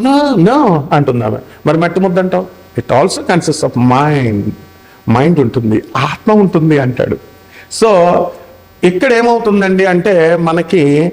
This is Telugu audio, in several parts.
నో నో అంటున్నాము మరి మట్టి ముద్ద అంటావు? It also consist of mind mind ఉంటుంది ఆత్మ ఉంటుంది అంటాడు. సో ఇక్కడ ఏమవుతుందండి అంటే మనకి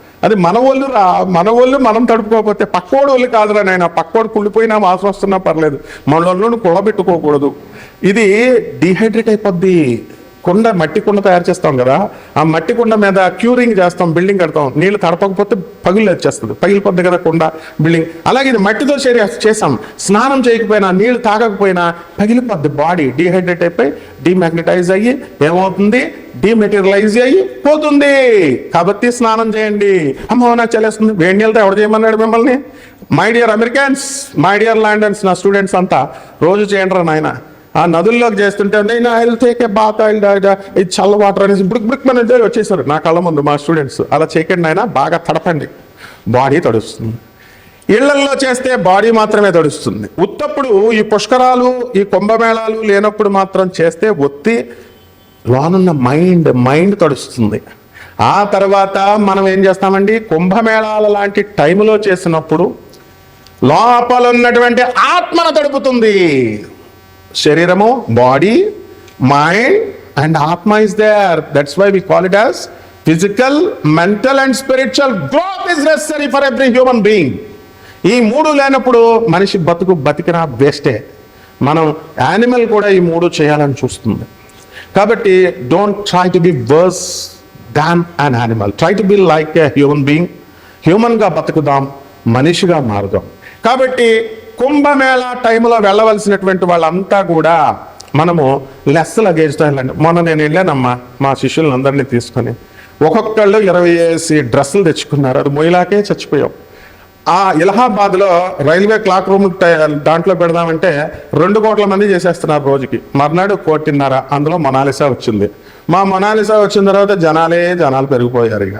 అది మన వాళ్ళు రా మన వాళ్ళు మనం తడుపుకోకపోతే పక్కోడు వాళ్ళు కాదురా నాయన. పక్కోడు కుళ్ళిపోయినా వాసన వస్తున్నా పర్లేదు. మన వాళ్ళను కుళ్ళబెట్టుకోకూడదు ఇది డిహైడ్రేట్ అయిపోద్ది. కుండ మట్టి కుండ తయారు చేస్తాం కదా ఆ మట్టి కుండ మీద క్యూరింగ్ చేస్తాం బిల్డింగ్ కడతాం. నీళ్ళు తడపకపోతే పగిలి వచ్చేస్తుంది. పగిలిపోద్ది కదా కుండ బిల్డింగ్. అలాగే ఇది మట్టితో చేసాం. స్నానం చేయకపోయినా నీళ్ళు తాగకపోయినా పగిలిపోద్ది బాడీ. డీహైడ్రేట్ అయిపోయి డిమాగ్నటైజ్ అయ్యి ఏమవుతుంది? డిమెటీరియలైజ్ అయ్యి పోతుంది. కాబట్టి స్నానం చేయండి. అమ్మో నాకు చలేస్తుంది వేడి నీళ్ళతో ఎవడు చేయమన్నాడు మిమ్మల్ని? My dear Americans my dear Londons నా స్టూడెంట్స్ అంతా రోజు చేయండి రా నాయన. ఆ నదుల్లోకి చేస్తుంటే నేను I take a bath oil ఇది చల్ల వాటర్ అనేసి బుక్ బుక్ మన వచ్చేసారు. నా కళ్ళ ముందు మా స్టూడెంట్స్ అలా చేయకండి ఆయన బాగా తడపండి. బాడీ తడుస్తుంది. ఇళ్ళల్లో చేస్తే బాడీ మాత్రమే తడుస్తుంది. ఉత్తప్పుడు ఈ పుష్కరాలు ఈ కుంభమేళాలు లేనప్పుడు మాత్రం చేస్తే ఒత్తి లోనున్న మైండ్ మైండ్ తడుస్తుంది. ఆ తర్వాత మనం ఏం చేస్తామండి? కుంభమేళాల లాంటి టైంలో చేసినప్పుడు లోపల ఉన్నటువంటి ఆత్మను తడుపుతుంది. శరీరము body mind and atma is there that's why we call it as physical mental and spiritual growth is necessary for every human being ఈ మూడు లేనప్పుడు మనిషి బతుకు బతికినా వేస్టే. మనం యానిమల్ కూడా ఈ మూడు చేయాలని చూస్తుంది. కాబట్టి don't try to be worse than an animal try to be like a human being హ్యూమన్గా బతుకుదాం మనిషిగా మారుదాం. కాబట్టి కుంభమేళా టైంలో వెళ్ళవలసినటువంటి వాళ్ళంతా కూడా మనము లెస్ లగేజ్తో వెళ్ళండి. మొన్న నేను వెళ్ళానమ్మా మా శిష్యులందరినీ తీసుకొని. ఒక్కొక్కళ్ళు ఇరవై వేసి డ్రెస్సులు తెచ్చుకున్నారు. అది మొయిలాకే చచ్చిపోయాం. ఆ ఇలహాబాద్లో రైల్వే క్లాక్ రూమ్ దాంట్లో పెడదామంటే రెండు కోట్ల మంది చేసేస్తున్నారు రోజుకి. మర్నాడు కోటిన్నర అందులో మొనాలిసా వచ్చింది. మా మొనాలిసా వచ్చిన తర్వాత జనాలే జనాలు పెరిగిపోయారు ఇక.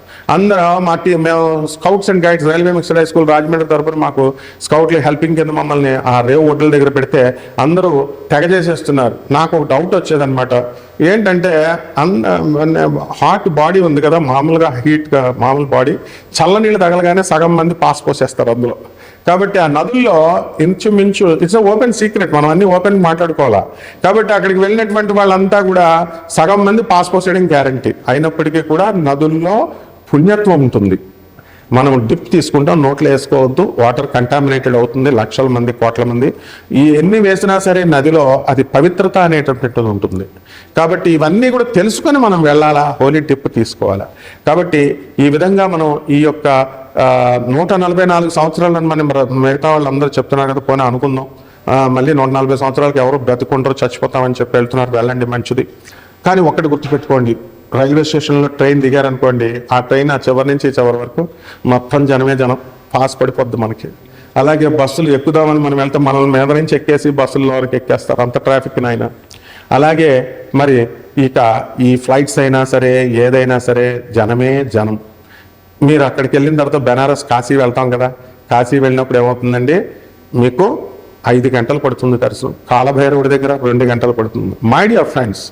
అందరూ మా టీ మేము scouts and guides railway mixed high school Rajahmundry తరపున మాకు స్కౌట్లు హెల్పింగ్ కింద మమ్మల్ని ఆ రేవు ఒడ్ల దగ్గర పెడితే అందరూ తెగ చేసేస్తున్నారు నాకు ఒక డౌట్ వచ్చేదనమాట ఏంటంటే అన్న హాట్ బాడీ ఉంది కదా మామూలుగా హీట్గా మామూలు బాడీ చల్లనీళ్ళు తగలగానే సగం మంది పాస్ పోసేస్తారు అందులో. కాబట్టి ఆ నదుల్లో ఇంచుమించు ఇట్స్ ఓపెన్ సీక్రెట్ మనం అన్ని ఓపెన్ మాట్లాడుకోవాలా. కాబట్టి అక్కడికి వెళ్ళినటువంటి వాళ్ళంతా కూడా సగం మంది పాస్ పోసేయడం గ్యారంటీ అయినప్పటికీ కూడా నదుల్లో పుణ్యత్వం ఉంటుంది. మనం డిప్ తీసుకుంటాం నోట్లో వేసుకోవద్దు వాటర్ కంటామినేటెడ్ అవుతుంది లక్షల మంది కోట్ల మంది. ఈ ఎన్ని వేసినా సరే నదిలో అది పవిత్రత అనేటటువంటిది ఉంటుంది. కాబట్టి ఇవన్నీ కూడా తెలుసుకొని మనం వెళ్ళాలా? హోలీ టిప్ తీసుకోవాలా? కాబట్టి ఈ విధంగా మనం ఈ యొక్క నూట నలభై నాలుగు సంవత్సరాలను మనం మిగతా వాళ్ళందరూ చెప్తున్నారు కదా పోనీ అనుకుందాం. మళ్ళీ నూట నలభై సంవత్సరాలకు ఎవరు బ్రతుకుంటారో చచ్చిపోతామని చెప్పి వెళ్తున్నారు వెళ్ళండి మంచిది. కానీ ఒక్కటి గుర్తుపెట్టుకోండి. రైల్వే స్టేషన్లో ట్రైన్ దిగారనుకోండి ఆ ట్రైన్ ఆ చివరి నుంచి చివరి వరకు మొత్తం జనమే జనం పాస్ పడిపోద్ది మనకి. అలాగే బస్సులు ఎక్కుదామని మనం వెళ్తే మనల్ని మీద నుంచి ఎక్కేసి బస్సుల్లో వరకు ఎక్కేస్తారు. అంత ట్రాఫిక్ నాయన. అలాగే మరి ఇక ఈ ఫ్లైట్స్ అయినా సరే ఏదైనా సరే జనమే జనం. మీరు అక్కడికి వెళ్ళిన తర్వాత బెనారస్ కాశీ వెళ్తాం కదా. కాశీ వెళ్ళినప్పుడు ఏమవుతుందండి? మీకు ఐదు గంటలు పడుతుంది దర్శనం. కాలభైరవుడి దగ్గర రెండు గంటలు పడుతుంది. My dear friends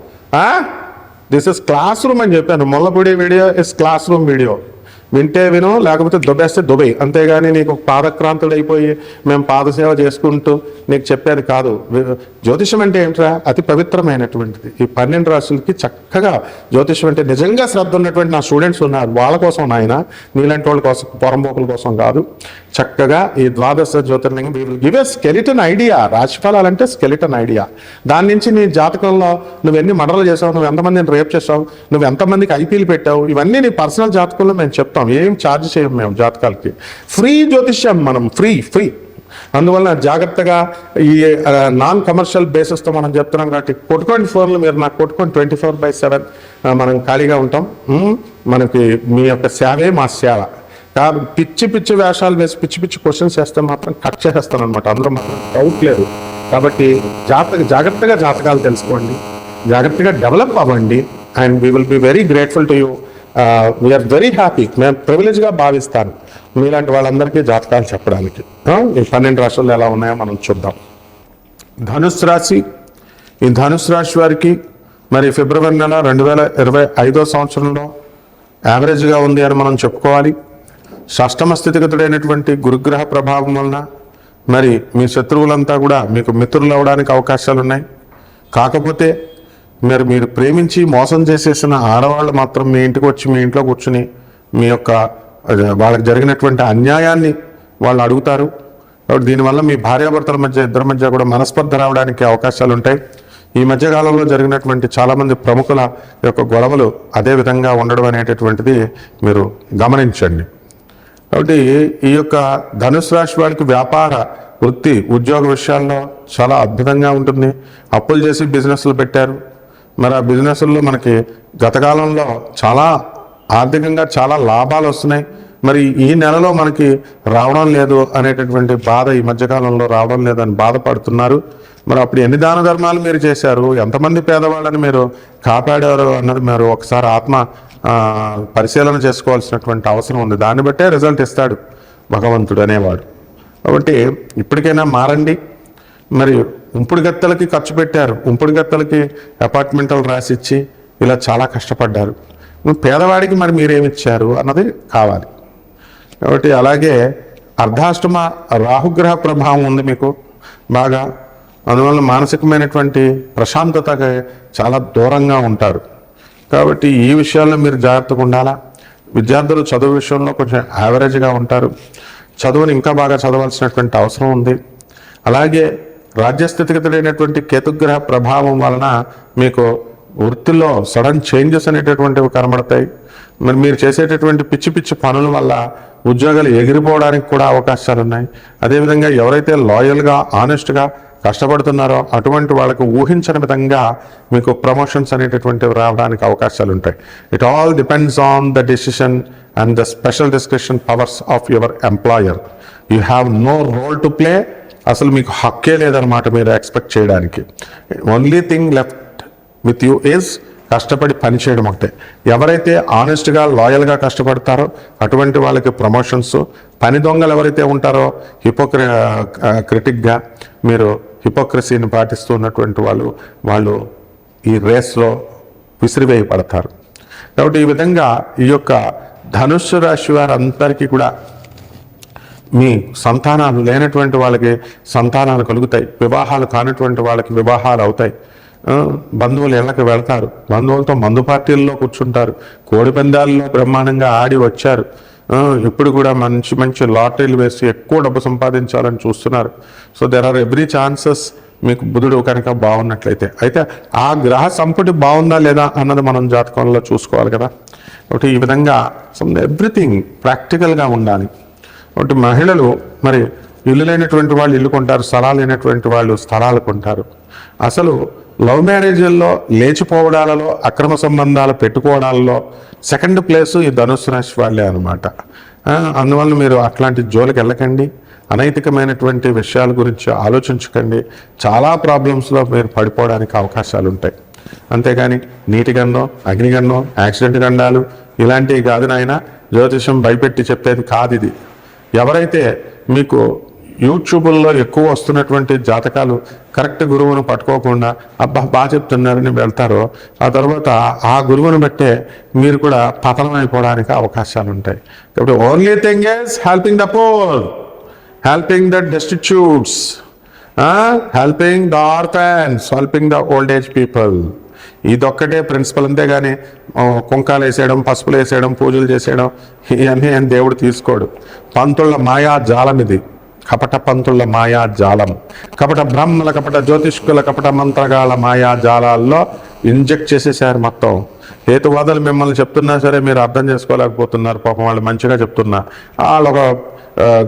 this is class room అని చెప్పాను. Mollapudi video is classroom video వింటే విను లేకపోతే దుబ్బేస్తే దుబై అంతేగాని నీకు పాదక్రాంతుడు అయిపోయి మేము పాదసేవ చేసుకుంటూ నీకు చెప్పేది కాదు. జ్యోతిషం అంటే ఏంట్రా? అతి పవిత్రమైనటువంటిది. ఈ పన్నెండు రాశులకి చక్కగా జ్యోతిషం అంటే నిజంగా శ్రద్ధ ఉన్నటువంటి నా స్టూడెంట్స్ ఉన్నారు. వాళ్ళ కోసం నాయన నీలాంటి వాళ్ళ కోసం పొరంబోకుల కోసం కాదు. చక్కగా ఈ ద్వాదశ జ్యోతిర్లింగం we will give a skeleton idea రాశిఫలాలు అంటే స్కెలిటన్ ఐడియా దాని నుంచి నీ జాతకంలో నువ్వు ఎన్ని మర్డర్లు చేసావు నువ్వు ఎంతమందిని రేప్ చేసావు నువ్వు ఎంతమందికి ఐపీలు పెట్టావు ఇవన్నీ నీ పర్సనల్ జాతకంలో మేము చెప్తాం. ఏం ఛార్జ్ చేయం మేము జాతకాలకి. ఫ్రీ జ్యోతిష్యం మనం ఫ్రీ ఫ్రీ అందువల్ల జాగ్రత్తగా ఈ నాన్ కమర్షియల్ బేసిస్తో మనం చెప్తున్నాం కాబట్టి కొట్టుకోండి ఫోన్లు మీరు నాకు కొట్టుకోండి ట్వంటీ ఫోర్ బై సెవెన్ మనం ఖాళీగా ఉంటాం. మనకి మీ యొక్క సేవే మా సేవ. కాబట్టి పిచ్చి పిచ్చి వేషాలు వేసి పిచ్చి పిచ్చి క్వశ్చన్స్ వేస్తే మాత్రం కట్ చేసేస్తాను అనమాట అందులో మాత్రం డౌట్ లేదు. కాబట్టి జాతక జాగ్రత్తగా జాతకాలు తెలుసుకోండి. జాగ్రత్తగా డెవలప్ అవ్వండి. And we will be very grateful to you we are very happy మేము ప్రివిలేజ్గా భావిస్తాను. మీలాంటి వాళ్ళందరికీ జాతకాలు చెప్పడానికి. ఈ పన్నెండు రాష్ట్రాలు ఎలా ఉన్నాయో మనం చూద్దాం. ధనుసు రాశి ఈ ధనుసు రాశి వారికి మరి ఫిబ్రవరి నెల రెండు వేల ఇరవై ఐదో సంవత్సరంలో యావరేజ్గా ఉంది అని మనం చెప్పుకోవాలి. షష్టమ స్థితిగతుడైనటువంటి గురుగ్రహ ప్రభావం వలన మరి మీ శత్రువులంతా కూడా మీకు మిత్రులు అవడానికి అవకాశాలు ఉన్నాయి. కాకపోతే మరి మీరు ప్రేమించి మోసం చేసేసిన ఆడవాళ్ళు మాత్రం మీ ఇంటికి వచ్చి మీ ఇంట్లో కూర్చుని మీ యొక్క వాళ్ళకి జరిగినటువంటి అన్యాయాన్ని వాళ్ళు అడుగుతారు. కాబట్టి దీనివల్ల మీ భార్యాభర్తల మధ్య ఇద్దరి మధ్య కూడా మనస్పర్ధ రావడానికి అవకాశాలు ఉంటాయి. ఈ మధ్యకాలంలో జరిగినటువంటి చాలామంది ప్రముఖుల యొక్క గొడవలు అదే విధంగా ఉండడం అనేటటువంటిది మీరు గమనించండి. కాబట్టి ఈ యొక్క ధనుసు రాశి వారికి వ్యాపార వృత్తి ఉద్యోగ విషయాల్లో చాలా అద్భుతంగా ఉంటుంది. అప్పులు చేసి బిజినెస్లు పెట్టారు. మరి ఆ బిజినెస్ల్లో మనకి గతకాలంలో చాలా ఆర్థికంగా చాలా లాభాలు వస్తున్నాయి. మరి ఈ నెలలో మనకి రావడం లేదు అనేటటువంటి బాధ ఈ మధ్యకాలంలో రావడం లేదని బాధపడుతున్నారు. మరి అప్పుడు ఎన్ని దాన ధర్మాలు మీరు చేశారు? ఎంతమంది పేదవాళ్ళని మీరు కాపాడారు అన్నది మీరు ఒకసారి ఆత్మ పరిశీలన చేసుకోవాల్సినటువంటి అవసరం ఉంది. దాన్ని బట్టే రిజల్ట్ ఇస్తాడు భగవంతుడు అనేవాడు. కాబట్టి ఇప్పటికైనా మారండి. మరి ఉంపుడు గత్తలకి ఖర్చు పెట్టారు. ఉంపుడు గత్తలకి అపార్ట్మెంట్లు రాసిచ్చి ఇలా చాలా కష్టపడ్డారు. పేదవాడికి మరి మీరేమిచ్చారు అన్నది కావాలి. కాబట్టి అలాగే అర్ధాష్టమ రాహుగ్రహ ప్రభావం ఉంది మీకు. బాగా అందువల్ల మానసికమైనటువంటి ప్రశాంతతకి చాలా దూరంగా ఉంటారు. కాబట్టి ఈ విషయాల్లో మీరు జాగ్రత్తగా ఉండాలా? విద్యార్థులు చదువు విషయంలో కొంచెం యావరేజ్గా ఉంటారు. చదువుని ఇంకా బాగా చదవాల్సినటువంటి అవసరం ఉంది. అలాగే రాజ్యస్థితిగతులైనటువంటి కేతుగ్రహ ప్రభావం వలన మీకు వృత్తిలో సడన్ చేంజెస్ అనేటటువంటివి కనబడతాయి. మరి మీరు చేసేటటువంటి పిచ్చి పిచ్చి పనుల వల్ల ఉద్యోగాలు ఎగిరిపోవడానికి కూడా అవకాశాలు ఉన్నాయి. అదేవిధంగా ఎవరైతే లాయల్గా ఆనెస్ట్గా కష్టపడుతున్నారో అటువంటి వాళ్ళకు ఊహించని విధంగా మీకు ప్రమోషన్స్ అనేటటువంటివి రావడానికి అవకాశాలు ఉంటాయి. It all depends on the decision and the special description powers of your employer you have no role to play అసలు మీకు హక్కే లేదనమాట మీరు ఎక్స్పెక్ట్ చేయడానికి. Only thing left with you is కష్టపడి పని చేయడం ఒకటే. ఎవరైతే ఆనెస్ట్గా లాయల్గా కష్టపడతారో అటువంటి వాళ్ళకి ప్రమోషన్స్ పని దొంగలు ఎవరైతే ఉంటారో హిపోక్రి క్రిటిక్గా మీరు హిపోక్రసీని పాటిస్తూ ఉన్నటువంటి వాళ్ళు వాళ్ళు ఈ రేస్లో విసిరివేయబడతారు. కాబట్టి ఈ విధంగా ఈ యొక్క ధనుస్సు రాశి వారందరికీ కూడా మీ సంతానాలు లేనటువంటి వాళ్ళకి సంతానాలు కలుగుతాయి. వివాహాలు కానటువంటి వాళ్ళకి వివాహాలు అవుతాయి. బంధువులు ఇళ్ళకి వెళ్తారు. బంధువులతో మందు పార్టీల్లో కూర్చుంటారు. కోడి పందాల్లో బ్రహ్మాండంగా ఆడి వచ్చారు. ఇప్పుడు కూడా మంచి మంచి లాటరీలు వేసి ఎక్కువ డబ్బు సంపాదించాలని చూస్తున్నారు. So there are every chances మీకు బుధుడు కనుక బాగున్నట్లయితే. అయితే ఆ గ్రహ సంపుటి బాగుందా లేదా అన్నది మనం జాతకంలో చూసుకోవాలి కదా. ఒకటి ఈ విధంగా సమ్ ఎవ్రీథింగ్ ప్రాక్టికల్గా ఉండాలి. ఒకటి మహిళలు మరి ఇల్లు లేనటువంటి వాళ్ళు ఇల్లు కొంటారు స్థలాలు లేనటువంటి వాళ్ళు స్థలాలు కొంటారు. అసలు లవ్ మ్యారేజ్ల్లో లేచిపోవడాలలో అక్రమ సంబంధాలు పెట్టుకోవడాలలో సెకండ్ ప్లేస్ ఈ ధనుసు రాశి వాళ్ళే అనమాట అందువల్ల మీరు అట్లాంటి జోలికి వెళ్ళకండి. అనైతికమైనటువంటి విషయాల గురించి ఆలోచించకండి. చాలా ప్రాబ్లమ్స్లో మీరు పడిపోవడానికి అవకాశాలు ఉంటాయి. అంతేగాని నీటి గండం అగ్నిగండం యాక్సిడెంట్ గండాలు ఇలాంటివి కాదు నాయన. జ్యోతిషం భయపెట్టి చెప్పేది కాదు ఇది. ఎవరైతే మీకు యూట్యూబ్లో ఎక్కువ వస్తున్నటువంటి జాతకాలు కరెక్ట్ గురువును పట్టుకోకుండా అబ్బా బాగా చెప్తున్నారని వెళ్తారో ఆ తర్వాత ఆ గురువును బట్టే మీరు కూడా పతనం అయిపోవడానికి అవకాశాలు ఉంటాయి కాబట్టి only thing is helping the poor helping the destitutes helping the orphans helping the old age people ఇదొక్కటే ప్రిన్సిపల్ అంతేగాని కుంకాలు వేసేయడం పసుపులు వేసేయడం పూజలు చేసేయడం ఇవన్నీ అని దేవుడు తీసుకోడు. పంతుళ్ళ మాయా జాలం ఇది కపట పంతుల మాయా జాలం కపట బ్రహ్మల కపట జ్యోతిష్కుల కపట మంత్రగాల మాయా జాలాల్లో ఇంజెక్ట్ చేసేసారు మొత్తం. హేతువాదాలు మిమ్మల్ని చెప్తున్నా సరే మీరు అర్థం చేసుకోలేకపోతున్నారు. పాపం వాళ్ళు మంచిగా చెప్తున్నా. వాళ్ళు ఒక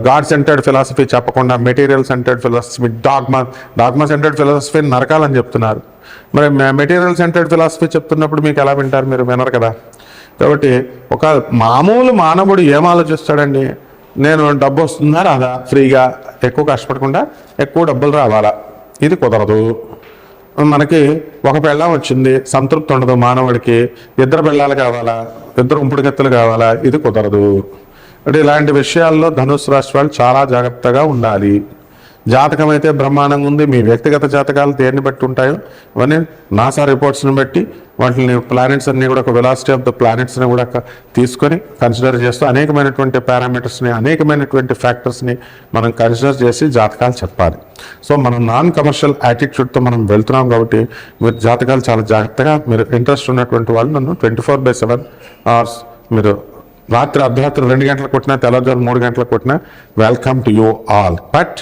గాడ్ సెంటర్డ్ ఫిలాసఫీ చెప్పకుండా material centered philosophy dogma dogma centered philosophy నరకాలని చెప్తున్నారు. మరి మెటీరియల్ సెంటర్డ్ ఫిలాసఫీ చెప్తున్నప్పుడు మీకు ఎలా వింటారు? మీరు వినరు కదా? కాబట్టి ఒక మామూలు మానవుడు ఏం ఆలోచిస్తాడండి? నేను డబ్బు వస్తుందా రాదా? ఫ్రీగా ఎక్కువ కష్టపడకుండా ఎక్కువ డబ్బులు రావాలా? ఇది కుదరదు. మనకి ఒక పెళ్ళం వచ్చింది సంతృప్తి ఉండదు మానవుడికి. ఇద్దరు పెళ్ళాలు కావాలా? ఇద్దరు ఉంపుడుగత్తలు కావాలా? ఇది కుదరదు. అంటే ఇలాంటి విషయాల్లో ధనుసు రాశి వాళ్ళు చాలా జాగ్రత్తగా ఉండాలి. జాతకం అయితే బ్రహ్మాండంగా ఉంది. మీ వ్యక్తిగత జాతకాలు దేన్ని బట్టి ఉంటాయో ఇవన్నీ నాసా రిపోర్ట్స్ని బట్టి వాటిని ప్లానెట్స్ అన్ని కూడా ఒక వెలాసిటీ ఆఫ్ ద ప్లానెట్స్ని కూడా తీసుకొని కన్సిడర్ చేస్తూ అనేకమైనటువంటి పారామీటర్స్ని అనేకమైనటువంటి ఫ్యాక్టర్స్ని మనం కన్సిడర్ చేసి జాతకాలు చెప్పాలి. సో మనం నాన్ కమర్షియల్ యాటిట్యూడ్తో మనం వెళ్తున్నాం కాబట్టి మీరు జాతకాలు చాలా జాగ్రత్తగా మీరు ఇంట్రెస్ట్ ఉన్నటువంటి వాళ్ళు నన్ను twenty four by seven hours మీరు రాత్రి అర్ధరాత్రి రెండు గంటలకు కొట్టినా తెల్లవారు మూడు గంటలకు కొట్టినా welcome to you all. But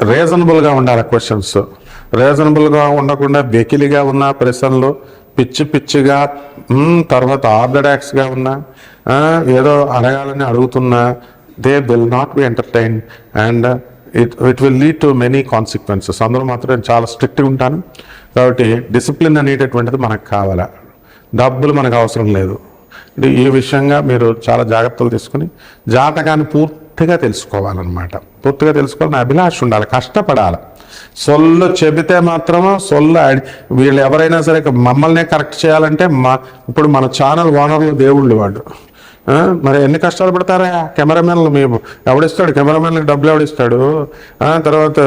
రీజనబుల్గా ఉండాలి క్వశ్చన్స్ రీజనబుల్గా ఉండకుండా వెకిలిగా ఉన్న ప్రశ్నలు పిచ్చి పిచ్చిగా తర్వాత ఆర్థడాక్స్గా ఉన్నా ఏదో అడగాలని అడుగుతున్నా they will not be entertain and it it will lead to many consequences అందులో మాత్రం నేను చాలా స్ట్రిక్ట్గా ఉంటాను. కాబట్టి డిసిప్లిన్ అనేటటువంటిది మనకు కావాలా. డబ్బులు మనకు అవసరం లేదు. ఈ విషయంగా మీరు చాలా జాగ్రత్తలు తీసుకుని జాతకాన్ని పూర్తి పూర్తిగా తెలుసుకోవాలన్నమాట. పూర్తిగా తెలుసుకోవాలని అభిలాష ఉండాలి కష్టపడాలి. సొల్లు చెబితే మాత్రమే సొల్లు వీళ్ళు ఎవరైనా సరే మమ్మల్నే కరెక్ట్ చేయాలంటే మా ఇప్పుడు మన ఛానల్ ఓనర్లు దేవుళ్ళు వాడు. మరి ఎన్ని కష్టాలు పడతారా? కెమెరామెన్లు మేము ఎవడిస్తాడు? కెమెరామెన్లకు డబ్బులు ఎవడిస్తాడు? తర్వాత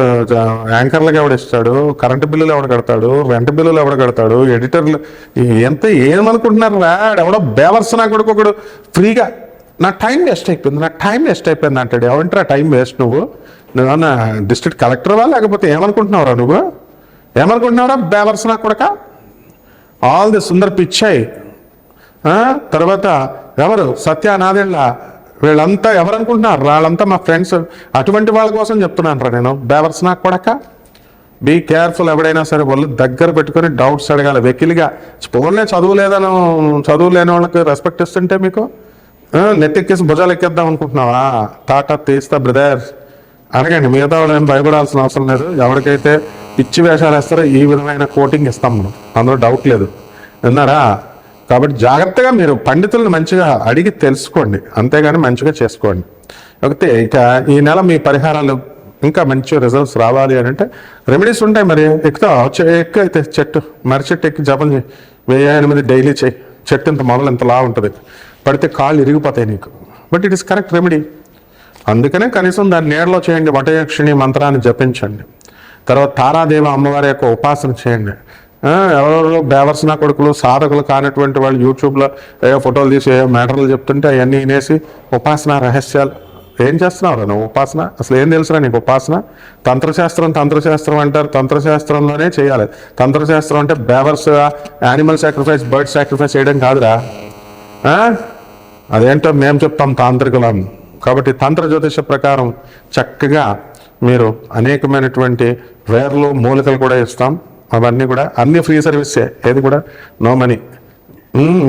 యాంకర్లకు ఎవడిస్తాడు? కరెంటు బిల్లులు ఎవడ కడతాడు? రెంట్ బిల్లులు ఎవడ కడతాడు? ఎడిటర్లు ఎంత ఏమనుకుంటున్నారు రా ఎవడో బేవర్స్ నా కొడుకు ఒకడు ఫ్రీగా నా టైం వేస్ట్ అయిపోయింది నా టైం వేస్ట్ అయిపోయింది అంటాడు. ఏమంటారా టైం వేస్ట్ నువ్వు? నువ్వన్నా డిస్ట్రిక్ట్ కలెక్టర్వా లేకపోతే ఏమనుకుంటున్నావురా నువ్వు? ఏమనుకుంటున్నావురా బేవర్స్ నా కొడక? ఆల్ ది సుందర్ పిచ్చాయి తర్వాత ఎవరు? సత్య నాదెళ్ళ. వీళ్ళంతా ఎవరు అనుకుంటున్నారు వాళ్ళంతా మా ఫ్రెండ్స్. అటువంటి వాళ్ళ కోసం చెప్తున్నాను రా నేను. బేవర్స్ నాకు కొడక? బీ కేర్ఫుల్ ఎవడైనా సరే వాళ్ళు దగ్గర పెట్టుకొని డౌట్స్ అడగాలి. వెకిలిగా. స్పోన్లే చదువులేదని చదువు లేని వాళ్ళకి రెస్పెక్ట్ ఇస్తుంటే మీకు? నెత్తెక్కేసి భుజాలు ఎక్కేద్దాం అనుకుంటున్నావా? టాటా తీస్తా బ్రదర్. అడగండి మిగతా వాళ్ళు ఏం భయపడాల్సిన అవసరం లేదు. ఎవరికైతే పిచ్చి వేషాలు వేస్తారో ఈ విధమైన కోటింగ్ ఇస్తాం మనం. అందులో డౌట్ లేదు. విన్నారా? కాబట్టి జాగ్రత్తగా మీరు పండితులను మంచిగా అడిగి తెలుసుకోండి. అంతేగాని మంచిగా చేసుకోండి. ఒకతే ఇక ఈ నెల మీ పరిహారాలు ఇంకా మంచి రిజల్ట్స్ రావాలి అని అంటే రెమెడీస్ ఉంటాయి మరి. ఎక్కుతా ఎక్కువ అయితే చెట్టు మర్రి చెట్టు ఎక్కి జపం చేయి. వెయ్యి ఎనిమిది డైలీ చేయి. చెట్టు ఇంత మొదలు ఇంత లా ఉంటుంది. పడితే కాళ్ళు ఇరిగిపోతాయి నీకు. But it is correct remedy అందుకనే కనీసం దాన్ని నీడలో చేయండి వటయక్షిణి మంత్రాన్ని జపించండి. తర్వాత తారాదేవి అమ్మవారి యొక్క ఉపాసన చేయండి. ఎవరెవరో బేవర్సన కొడుకులు సాధకులు కానటువంటి వాళ్ళు యూట్యూబ్లో ఏవో ఫోటోలు తీసి ఏవో మ్యాటర్లు చెప్తుంటే అవన్నీ వినేసి ఉపాసన రహస్యాలు. ఏం చేస్తున్నావు నువ్వు ఉపాసన? అసలు ఏం తెలుసురా నీకు ఉపాసన? తంత్రశాస్త్రం తంత్రశాస్త్రం అంటారు. తంత్రశాస్త్రంలోనే చేయాలి. తంత్రశాస్త్రం అంటే బేవర్స్ యానిమల్ సాక్రిఫైస్ బర్డ్ సాక్రిఫైస్ చేయడం కాదురా. అదేంటో మేము చెప్తాం తాంత్రికులం. కాబట్టి తంత్ర జ్యోతిష ప్రకారం చక్కగా మీరు అనేకమైనటువంటి వేర్లు మూలికలు కూడా ఇస్తాం. అవన్నీ కూడా అన్ని ఫ్రీ సర్వీసే. ఏది కూడా నో మనీ.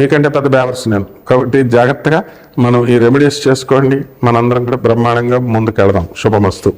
మీకంటే పెద్ద బ్యావర్స్ నేను. కాబట్టి జాగ్రత్తగా మనం ఈ రెమెడీస్ చేసుకోండి. మనందరం కూడా బ్రహ్మాండంగా ముందుకు వెళదాం శుభమస్తు.